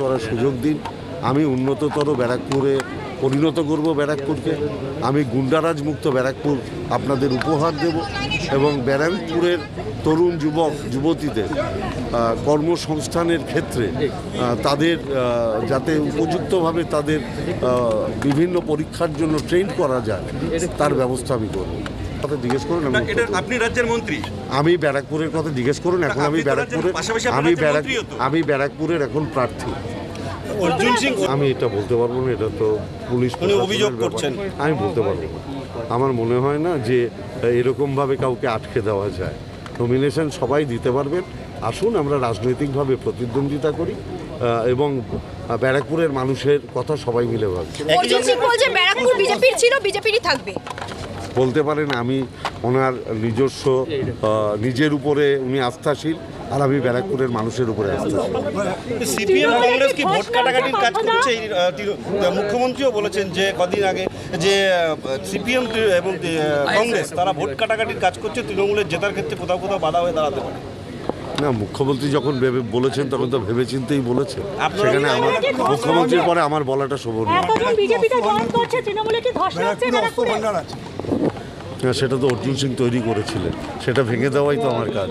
করার সুযোগ দিন। আমি উন্নততর ব্যারাকপুরে পরিণত করব ব্যারাকপুরকে। আমি গুন্ডারাজ মুক্ত ব্যারাকপুর আপনাদের উপহার দেব এবং ব্যারাকপুরের তরুণ যুবক, যুবতীদের কর্মসংস্থানের ক্ষেত্রে তাদের যাতে উপযুক্তভাবে তাদের বিভিন্ন পরীক্ষার জন্য ট্রেন করা যায়, তার ব্যবস্থা আমি করব। কথা জিজ্ঞেস করুন। আপনি রাজ্যের মন্ত্রী। আমি ব্যারাকপুরের কথা জিজ্ঞেস করুন এখন আমি ব্যারাকপুরের আমি ব্যারাক আমি ব্যারাকপুরের এখন প্রার্থী। অর্জুন সিং আমি এটা বলতে পারব না এটা তো পুলিশ অভিযোগ করছেন। আমি বলতে পারব না। আমার মনে হয় না যে এরকমভাবে কাউকে আটকে দেওয়া যায়। নমিনেশন সবাই দিতে পারবেন। আসুন আমরা রাজনৈতিকভাবে প্রতিদ্বন্দ্বিতা করি এবং ব্যারাকপুরের মানুষের কথা সবাই মিলে ভাবছি অর্জুন ব্যারাকপুর বিজেপির ছিল বিজেপিরই থাকবে। বলতে পারেন আমি ওনার নিজস্ব নিজের উপরে উনি আস্থাশীল আর আমি ব্যারাকপুরের মানুষের উপরে আস্থাশীল। সিপিএম কংগ্রেস কি ভোট কাটাকাটির কাজ করছে? মুখ্যমন্ত্রীও বলেছেন যে কদিন আগে যে সিপিএম এবং কংগ্রেস তারা ভোট কাটাকাটির কাজ করছে তৃণমূলের জেতার ক্ষেত্রে কোথাও কোথাও বাধা হয়ে দাঁড়াতে পারে। না মুখ্যমন্ত্রী যখন ভেবে বলেছেন তখন তো ভেবেচিন্তেই বলেছেন। আপনারা সেখানে আমার মুখ্যমন্ত্রীর পরে আমার বলাটা শোভনীয়। সেটা তো অর্জুন সিং তৈরি করেছিলেন। সেটা ভেঙে দেওয়াই তো আমার কাজ।